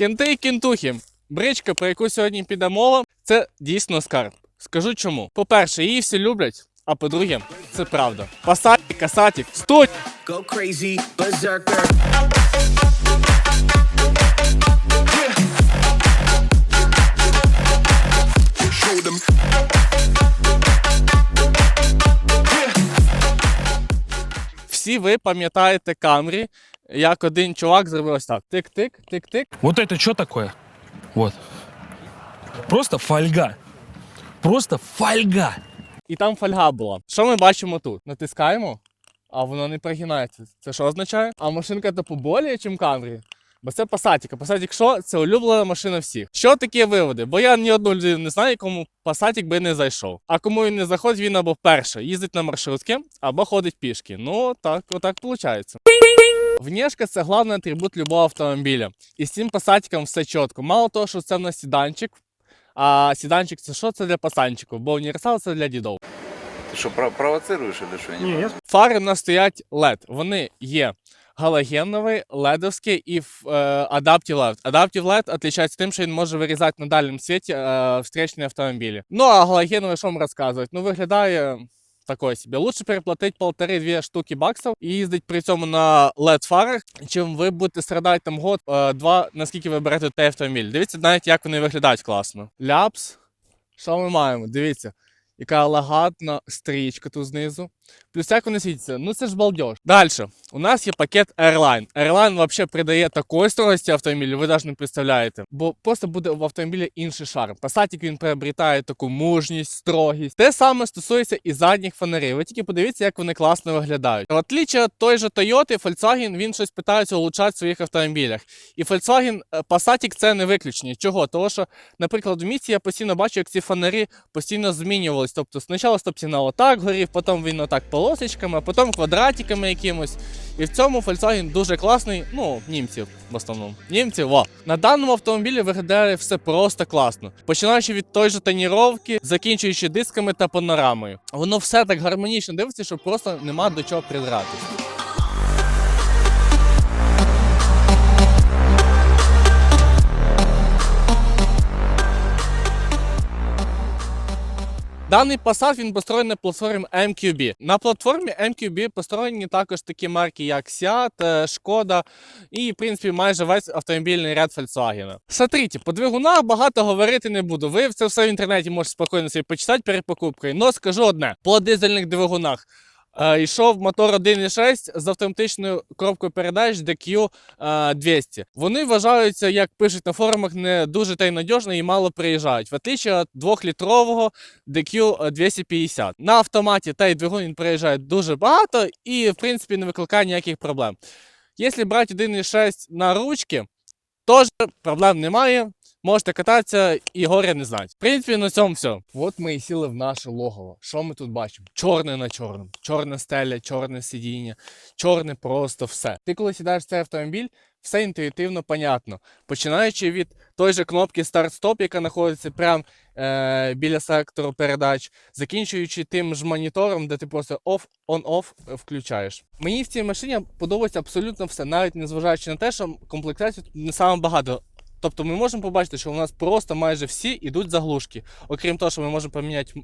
Кінти і кінтухи. Бричка, про яку сьогодні піде мова, це дійсно скарб. Скажу чому. По-перше, її всі люблять, а по-друге, це правда. Пасатік, касатік, стой! Go crazy, berserker. Show them. Всі ви пам'ятаєте Камрі, як один чувак зробив ось так: тик-тик, тик-тик. Вот это что такое? Вот. Просто фольга. Просто фольга. І там фольга була. Що ми бачимо тут? Натискаємо, а воно не прогинається. Це що означає? А машинка то поболіє, ніж Камрі. Бо це Passatик. А Passatик що? Це улюблена машина всіх. Що такі виводи? Бо я ні одну людину не знаю, кому Passatик би не зайшов. А кому він не заходить, він або перше їздить на маршрутки, або ходить пішки. Ну так, отак виходить. Внешка це головний атрибут любого автомобіля. І з цим пасатиком все чітко. Мало того, що це в нас сіданчик, а сіданчик це що? Це для пасанчиків, бо універсал це для дідов. Ты что, про- провоцируешь или что? Я. Фари в нас стоять LED. Вони є галогенові, ледовські і е, Adaptive LED. Adaptive LED відрізняється тим, що він може вирізати на дальньому світі е, встречні автомобілі. Ну а галогенові, що вам розказують? Ну виглядає такой собі. Лучше переплатить полтори-дві штуки баксов і їздить при цьому на LED фарах, чим ви будете страдати там год, е, два, наскільки ви берете той автомобіль. Дивіться навіть, як вони виглядають класно. Ляпс. Що ми маємо? Дивіться. Яка лагатна стрічка тут знизу. Плюс як вони світяться? Ну це ж балдеж. Далі. У нас є пакет Airline. Airline взагалі придає такої строгості автомобілю, ви навіть не представляєте. Бо просто буде в автомобілі інший шарм. Passatик він приобретає таку мужність, строгість. Те саме стосується і задніх фонарів. Ви тільки подивіться, як вони класно виглядають. В отличие від той же Toyota, Volkswagen він щось питається улучшати в своїх автомобілях. І Volkswagen е, це не виключення. Чого? Тому що, наприклад, в місті я постійно бачу, як ці фонарі постійно змінювались. Тобто спочатку стоп-сигнал отак горів, потім він отак полосочками, а потім квадратиками якимось. І в цьому Volkswagen дуже класний, ну, німців в основному. Німців, во. На даному автомобілі виглядає все просто класно. Починаючи від той же тоніровки, закінчуючи дисками та панорамою. Воно все так гармонічно дивиться, що просто нема до чого придратися. Даний Passat він построєний на платформі MQB. На платформі MQB построєні також такі марки, як Seat, е, Шкода і, в принципі, майже весь автомобільний ряд Volkswagen. Смотрите, по двигунах багато говорити не буду. Ви це все в інтернеті можете спокійно собі почитати перед покупкою. Но скажу одне: по дизельних двигунах. Е, йшов мотор 1.6 з автоматичною коробкою передач DQ е, 200. Вони вважаються, як пишуть на форумах, не дуже та й надіжно і мало приїжджають, в отличие від 2-літрового DQ 250. На автоматі та й двигун він приїжджає дуже багато і, в принципі, не викликає ніяких проблем. Якщо брати 1.6 на ручки, теж проблем немає. Можете кататися і горя не знати. В принципі, на цьому все. От ми і сіли в наше логово. Що ми тут бачимо? Чорне на чорному. Чорна стеля, чорне сидіння, чорне просто все. Ти коли сідаєш в цей автомобіль, все інтуїтивно понятно. Починаючи від той же кнопки старт-стоп, яка знаходиться прямо е, біля сектору передач, закінчуючи тим ж монітором, де ти просто off, on-off включаєш. Мені в цій машині подобається абсолютно все, навіть незважаючи на те, що комплектацій тут не саме багато. Тобто ми можемо побачити, що у нас просто майже всі йдуть заглушки. Окрім того, що ми можемо поміняти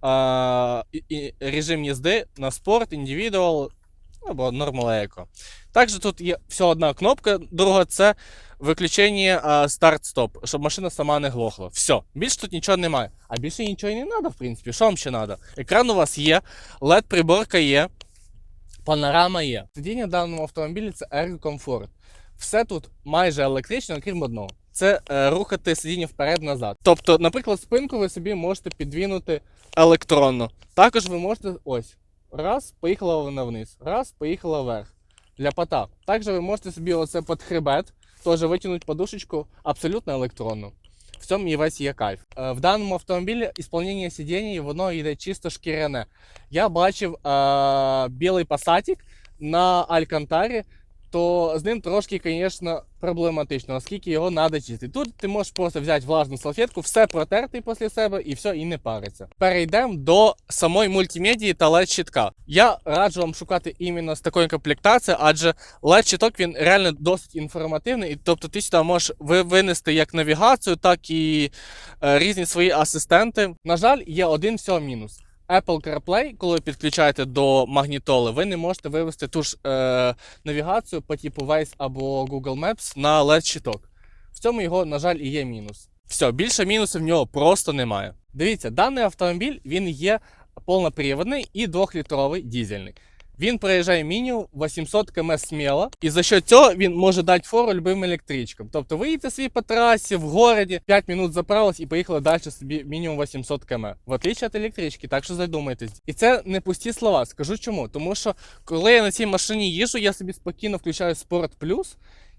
а, і, режим їзди на спорт, індивідуал або Normal Eco. Також тут є всього одна кнопка, друга це виключення старт-стоп, щоб машина сама не глохла. Все, більше тут нічого немає. А більше нічого і не треба, в принципі. Що вам ще треба? Екран у вас є, LED-приборка є, панорама є. Сидіння в даному автомобілі це ергокомфорт. Все тут майже електрично, окрім одного. Це е, рухати сидіння вперед-назад. Тобто, наприклад, спинку ви собі можете підвинути електронно. Також ви можете ось. Раз, поїхала вона вниз, раз, поїхала вверх. Для пота. Також ви можете собі оце під хребет, теж витягнути подушечку абсолютно електронно. В цьому і весь є кайф. Е, В даному автомобілі ісполнення сидіння воно йде чисто шкіряне. Я бачив е, білий пасатік на Алькантарі. То з ним трошки, звісно, проблематично, оскільки його треба чистити. Тут ти можеш просто взяти влажну салфетку, все протерти після себе і все, і не париться. Перейдемо до самої мультимедії та led щитка. Я раджу вам шукати іменно з такої комплектації, адже led щиток він реально досить інформативний, і тобто ти сюди можеш винести як навігацію, так і е, різні свої асистенти. На жаль, є один всього мінус. Apple CarPlay, коли ви підключаєте до магнітоли, ви не можете вивести ту ж е, навігацію по типу Waze або Google Maps на led щиток. В цьому його, на жаль, і є мінус. Все, більше мінусів в нього просто немає. Дивіться, даний автомобіль він є повноприводний і 2-літровий дізельний. Він проїжджає мінімум 800 км сміло, і за що цього він може дати фору любим електричкам. Тобто ви їдете собі по трасі в городі, 5 минут заправились і поїхали далі собі мінімум 800 км. В отличие від електрички, так що задумайтесь. І це не пусті слова. Скажу чому. Тому що коли я на цій машині їжджу, я собі спокійно включаю Sport Plus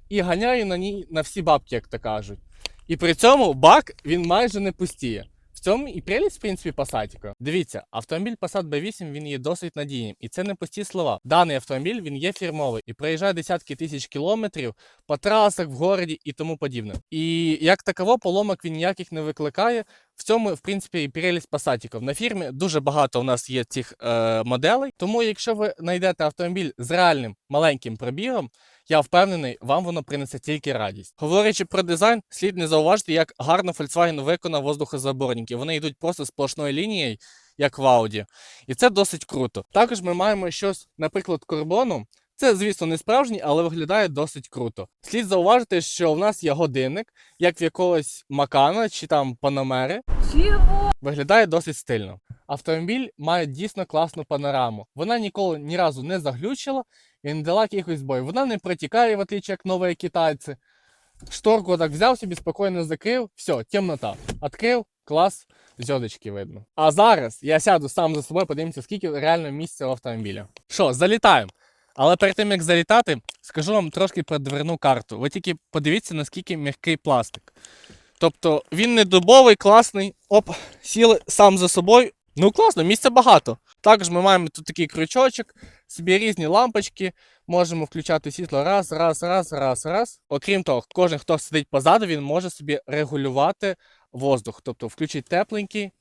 і ганяю на ній на всі бабки, як то кажуть. І при цьому бак він майже не пустіє. Цьому і прелість, в принципі, пасатіка. Дивіться, автомобіль Passat B8 він є досить надійним. І це не пусті слова. Даний автомобіль він є фірмовий і проїжджає десятки тисяч кілометрів по трасах, в городі і тому подібне. І як таково, поломок він ніяких не викликає. В цьому, в принципі, і прелість Passatіків. На фірмі дуже багато у нас є цих е, моделей. Тому, якщо ви знайдете автомобіль з реальним маленьким пробігом, я впевнений, вам воно принесе тільки радість. Говорячи про дизайн, слід не зауважити, як гарно Volkswagen виконав воздухозаборники. Вони йдуть просто сплошною лінією, як в Audi. І це досить круто. Також ми маємо щось, наприклад, карбону. Це, звісно, не справжній, але виглядає досить круто. Слід зауважити, що в нас є годинник, як в якогось Макана чи там Панамери. Виглядає досить стильно. Автомобіль має дійсно класну панораму. Вона ніколи ні разу не заглючила і не дала якихось збоїв. Вона не протікає, в отличие як нові китайці. Шторку так взяв собі, спокійно закрив, все, темнота. Открив, клас, зьодочки видно. А зараз я сяду сам за собою, подивимося, скільки реально місця в автомобілі. Що, залітаємо. Але перед тим як залітати, скажу вам трошки про дверну карту. Ви тільки подивіться, наскільки м'який пластик. Тобто він не дубовий, класний. Оп, сіли сам за собою. Ну класно, місця багато. Також ми маємо тут такий крючочок, собі різні лампочки, можемо включати світло раз, раз, раз, раз, раз. Окрім того, кожен, хто сидить позаду, він може собі регулювати воздух, тобто включить тепленький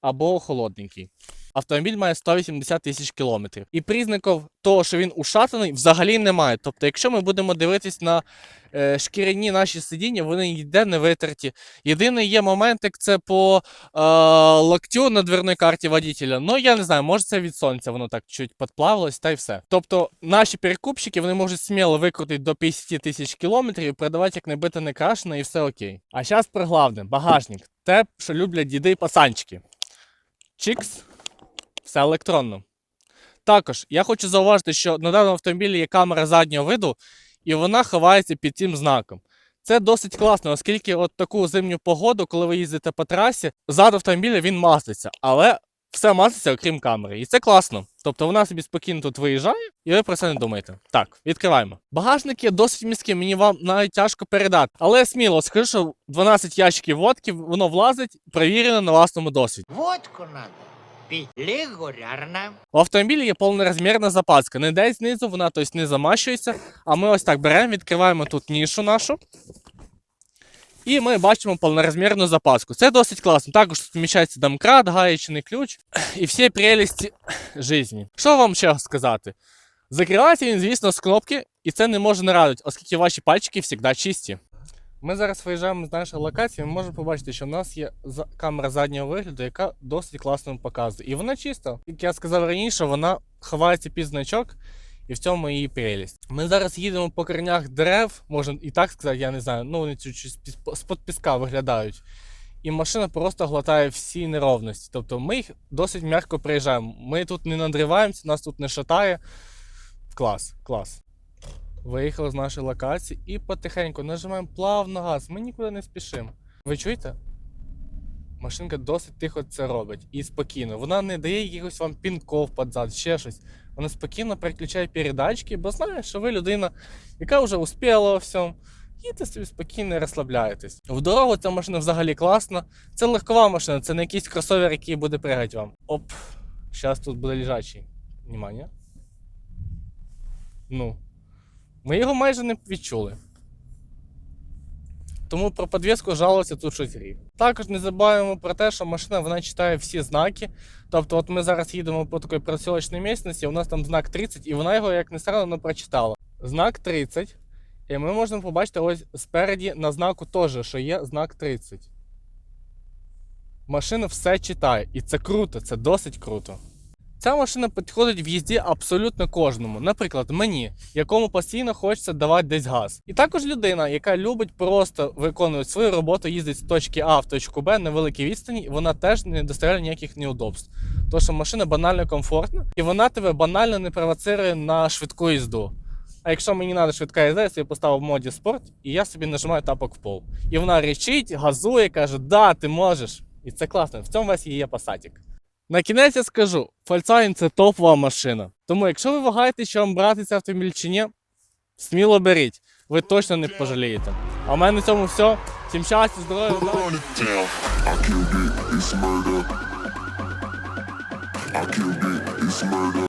або холодненький. Автомобіль має 180 тисяч кілометрів. І признаків того, що він ушатаний, взагалі немає. Тобто, якщо ми будемо дивитись на е, шкіряні наші сидіння, вони ніде не витерті. Єдиний є моментик це по е, локтю на дверної карті водителя. Ну я не знаю, може це від сонця воно так чуть підплавилось, та й все. Тобто наші перекупщики вони можуть сміло викрутити до 50 тисяч кілометрів і продавати як не бите не крашено, і все окей. А зараз про головне, багажник. Те, що люблять діди і пацанчики. Чікс, все електронно. Також я хочу зауважити, що на даному автомобілі є камера заднього виду, і вона ховається під цим знаком. Це досить класно, оскільки от таку зимню погоду, коли ви їздите по трасі, зад автомобіля він маслиться, але все маслиться, окрім камери. І це класно. Тобто вона собі спокійно тут виїжджає, і ви про це не думаєте. Так, відкриваємо. Багажник є досить міський, мені вам навіть тяжко передати. Але сміло скажу, що 12 ящиків водки, воно влазить, перевірено на власному досвіді. Водку надо У автомобілі є повнорозмірна запаска. Не десь знизу, вона тобто, не замащується. А ми ось так беремо, відкриваємо тут нішу нашу. І ми бачимо повнорозмірну запаску. Це досить класно. Також тут вміщається домкрат, гаячний ключ і всі прелісті житті. Що вам ще сказати? Закривається він, звісно, з кнопки, і це не може не радити, оскільки ваші пальчики завжди чисті. Ми зараз виїжджаємо з нашої локації, ми можемо побачити, що в нас є камера заднього вигляду, яка досить класно показує. І вона чиста. Як я сказав раніше, вона ховається під значок, і в цьому її прелість. Ми зараз їдемо по коренях дерев, можна і так сказати, я не знаю, ну вони з-під піска виглядають. І машина просто глотає всі неровності. Тобто ми їх досить м'яко приїжджаємо. Ми тут не надриваємося, нас тут не шатає. Клас, клас. Виїхали з нашої локації і потихеньку нажимаємо плавно газ. Ми нікуди не спішимо. Ви чуєте? Машинка досить тихо це робить і спокійно. Вона не дає якихось вам пінков під зад, ще щось. Вона спокійно переключає передачки, бо знає, що ви людина, яка вже успіла у всьому. Їдьте собі спокійно і розслабляєтесь. В дорогу ця машина взагалі класна. Це легкова машина, це не якийсь кросовер, який буде пригати вам. Оп, зараз тут буде лежачий. Внимание. Ну. Ми його майже не відчули. Тому про підвіску жалувався тут щось рік. Також не забуваємо про те, що машина вона читає всі знаки. Тобто, от ми зараз їдемо по такій просілочній місцевості, у нас там знак 30, і вона його, як не странно, прочитала. Знак 30. І ми можемо побачити ось спереді на знаку теж, що є знак 30. Машина все читає, і це круто, це досить круто. Ця машина підходить в їзді абсолютно кожному. Наприклад, мені, якому постійно хочеться давати десь газ. І також людина, яка любить просто виконувати свою роботу, їздить з точки А в точку Б на великій відстані, і вона теж не доставляє ніяких неудобств. Тому що машина банально комфортна, і вона тебе банально не провоцирує на швидку їзду. А якщо мені треба швидка їзда, я собі поставив в моді спорт, і я собі нажимаю тапок в пол. І вона речить, газує, каже, да, ти можеш. І це класно. В цьому весь і є пасатік. На кінець я скажу: Volkswagen це топова машина. Тому, якщо ви вагаєте, що вам брати цей автомобіль чи ні, сміло беріть. Ви точно не пожалієте. А в мене на цьому все. Всім щастя, здоров'я.